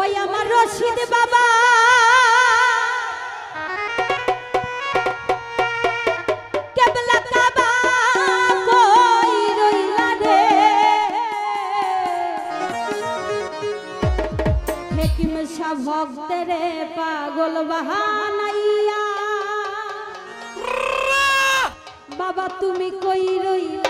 ওই আমার রশিদ বাবা। ভক্তরে পাগল বাহানাইয়া। বাবা তুমি কই রইলা?